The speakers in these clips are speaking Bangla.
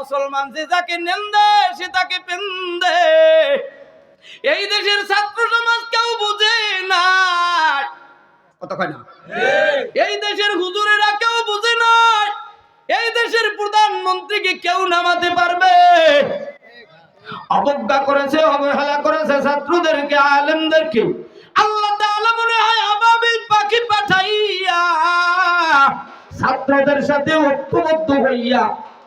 মুসলমান যে যাকে নেন্দে সে তাকে পেন্দে। এই দেশের ছাত্র সমাজ কেউ বুঝে না। কত কয় না? এই দেশের হুজুরেরা কেউ বুঝে না। এই দেশের প্রধানমন্ত্রীকে কেউ নামাতে পারবে। অবজ্ঞা করেছে অবহেলা করেছে ছাত্রদেরকে আলেমদেরকে। আল্লাহ তাআলা মনে হয় আবাবিল পাখি পাঠাইয়া ছাত্রদের সাথে ঐক্যবদ্ধ হইয়া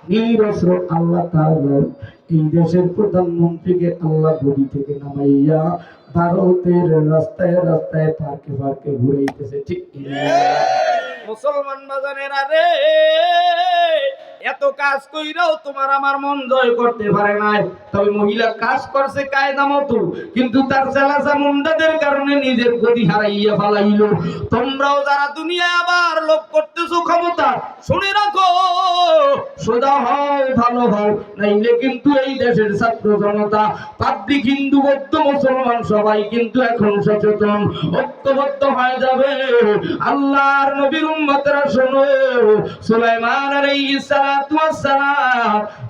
নিরস্র আল্লাহ তাআলা এই দেশের প্রধানমন্ত্রীকে আল্লাহ গদি থেকে নামাইয়া ভারতের রাস্তায় রাস্তায় পার্কে পার্কে ঘুরাইতেছে, ঠিক মুসলমান বাজানের আরে এত কাজ কইরাও তোমার আমার মন জয় করতে পারে নাই। তবে মহিলা কাজ করছে কায়দা মতো, কিন্তু তার চালাচা মুন্ডাদের কারণে নিজের গতি হারাইয়া ফালাইল। তোমরাও যারা দুনিয়ায় আবার লোভ করতেছো ক্ষমতা, শুনে রাখো। সোজা হও, ভালো হও, নাইলে কিন্তু এই দেশের ছাত্র জনতা, পাবলিক হিন্দু, বৌদ্ধ, মুসলমান সবাই কিন্তু এখন সচেতন, ঐক্যবদ্ধ হয়ে যাবে। আল্লাহর নবীর উম্মতরা শোনো, সুলাইমান আলাইহিস ওয়াস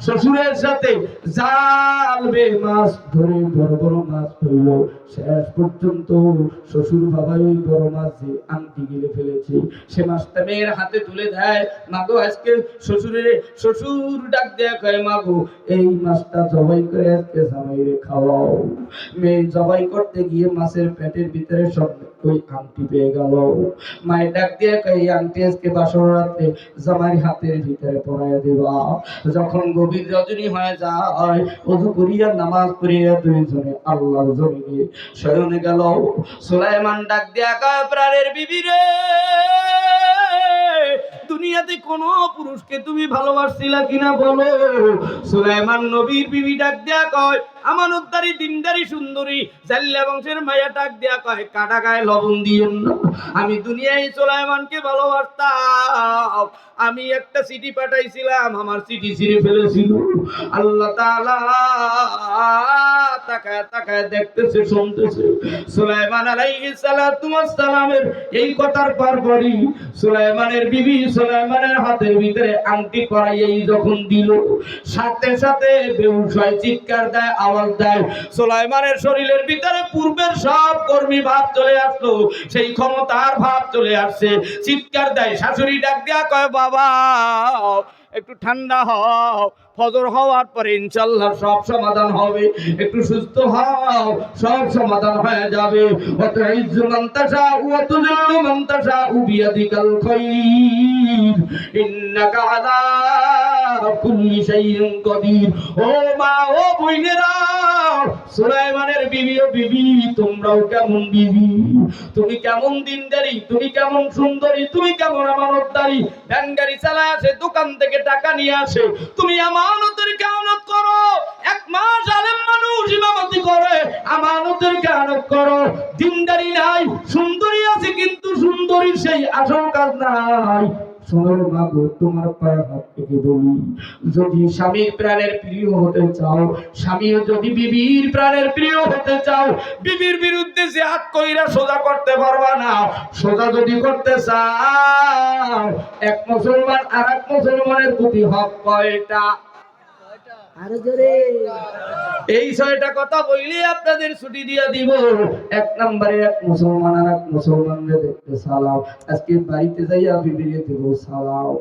শ্বশুরের সাথে জাল বে মাছ ধরে, বড় বড় মাছ ধরল। শেষ পর্যন্ত শ্বশুর বাবা ওই বড় মাছ যে আংটি গিলে ফেলেছে, সে মাছটা মেয়ের হাতে তুলে দেয়। মাগো, আজকে শ্বশুরের, শ্বশুর ডাক দেয়া কয়, মাগো, এই মাছটা জবাই করে আজকে জামাইরে খাওয়াও। মেয়ে জবাই করতে গিয়ে মাছের পেটের ভিতরে সব ওই আংটি পেয়ে গেল। মায়ের ডাক দিয়ে কয়, এই আংটি আজকে বাসর রাতে জামাইয়ের হাতের ভিতরে পরাইয়া দেবা যখন গভীর রজনী হয়ে যায় অজু করিয়া নামাজ পড়িয়া দুইজনে আল্লাহর জমিনে শয়নে গেল। সুলাইমান ডাক দিয়া কয়, প্রাণের বিবি রে, দুনিয়াতে কোন পুরুষকে তুমি ভালোবাসছিলা কিনা বলো? সুলাইমান নবীর বিবি ডাক দেয়া কয়, আমানতদারি, দিনদারি, সুন্দরী, জাল্লা বংশের মায়া ডাক দেয়া কয় কাটা গায়ে লবণ দিয়েন না। আমি দুনিয়ায় সুলাইমানকে ভালোবাসতাম। আমি একটা চিঠি পাঠাইছিলাম, আমার চিঠি ছিঁড়ে ফেলেছিল। আল্লাহ তাকায় তাকায় দেখতেছে, শুনতেছে। সুলাইমান এই কথার সুলাইমানের বিবি সুলাইমানের হাতের ভিতরে আংটি যখন দিল, সাথে সাথে হয় চিৎকার দেয়, আওয়াজ দেয়। সুলাইমানের শরীরের ভিতরে পূর্বের সব কর্মী ভাব চলে আসলো, সেই ক্ষমতার ভাব চলে আসছে। চিৎকার দেয়, শাশুড়ি ডাক দেয়া কয়, বাবা বাবা। একটু ঠান্ডা হও, ফজর হওয়ার পরে ইনশাল্লাহ সব সমাধান হবে। একটু সুস্থ হও, সব সমাধান হয়ে যাবে। অত উবিয়াদিকাল ইন্নাকা আলা কুল্লি শাইইন কদির। ও মা, ও বইনেরা সুলাইমানের বিবি, ও বিবি, তোমরাও কেমন বিবি? তুমি কেমন দিনদারি? তুমি কেমন সুন্দরী? তুমি কেমন আমানতদারি? ভ্যান গাড়ি চালায় আসে, দোকান থেকে টাকা নিয়ে আসে। তুমি আমানতের কেমনত করো। এক মাস আলেম মানুষ ইমামতি করে। আমানতের কেমনত করো। দিনদারি নাই, সুন্দরী আছে কিন্তু সুন্দরীর সেই আসল কাজ নাই যদি স্বামীর প্রাণের প্রিয় হতে চাও, স্বামীও যদি বিবির প্রাণের প্রিয় হতে চাও, বিবির বিরুদ্ধে যে হাত কইরা সোজা করতে পারবা না। সোজা যদি করতে চাও এক মুসলমান আর এক মুসলমানের প্রতি হক কয়টা? আরও জোরে। এই ছয়টা কথা বললে আপনাদের ছুটি দিয়ে দিব। এক নম্বরে এক মুসলমান আর এক মুসলমানকে দেখতে সালাম। আজকে বাড়িতে যাইয়া বিবিরে দেব সালাম।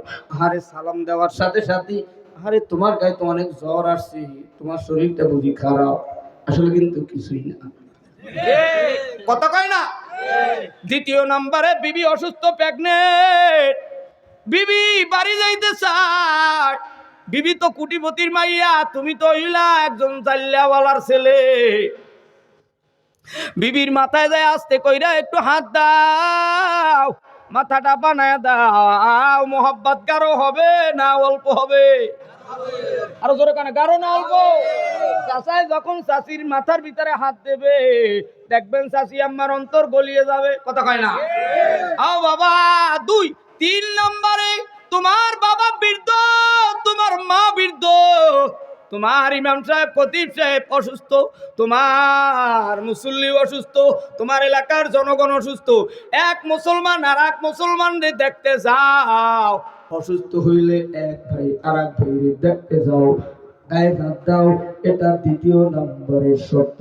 আরে সালাম দেওয়ার সাথে সাথে আরে তোমার গায়ে তো অনেক জ্বর আসছে তোমার শরীরটা বুঝি খারাপ। আসলে কিন্তু কিছুই না। কথা কয় না? দ্বিতীয় নম্বরে বিবি অসুস্থ প্রেগনেন্ট। বিবি বাড়ি যাইতে চায় বিবি তো কুটিপতির মাইয়া তুমি তো হইলা একজন চাল্লাওয়ালার ছেলে। বিবির মাথায় যায় আসতে কইরা একটু হাত দাও মাথাটা বানায় দাও। মোহাব্বত গাঢ় হবে না অল্প হবে? আরও জোরে কানে গাঢ় না অল্প? চাচাই যখন চাচির মাথার ভিতরে হাত দেবে দেখবেন চাচি আমার অন্তর গলিয়ে যাবে। কথা কয় না? আও বাবা দুই। তোমার ইমাম সাহেব, খতিব সাহেব অসুস্থ, তোমার মুসল্লি অসুস্থ, তোমার এলাকার জনগণ অসুস্থ। এক মুসলমান আর এক মুসলমানরে দেখতে যাও। অসুস্থ হইলে এক ভাই আর এক ভাই দেখতে যাও। দাও, এটা দ্বিতীয় নম্বরের শর্ত।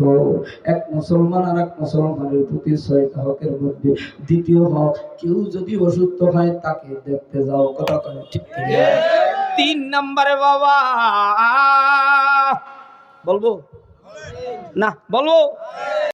এক মুসলমান আর এক মুসলমানের প্রতি ছয়টা হকের মধ্যে দ্বিতীয় হক, কেউ যদি অসুস্থ হয় তাকে দেখতে যাও। কথা কথা ঠিক? তিন নম্বরে বাবা। বলব? না বলব?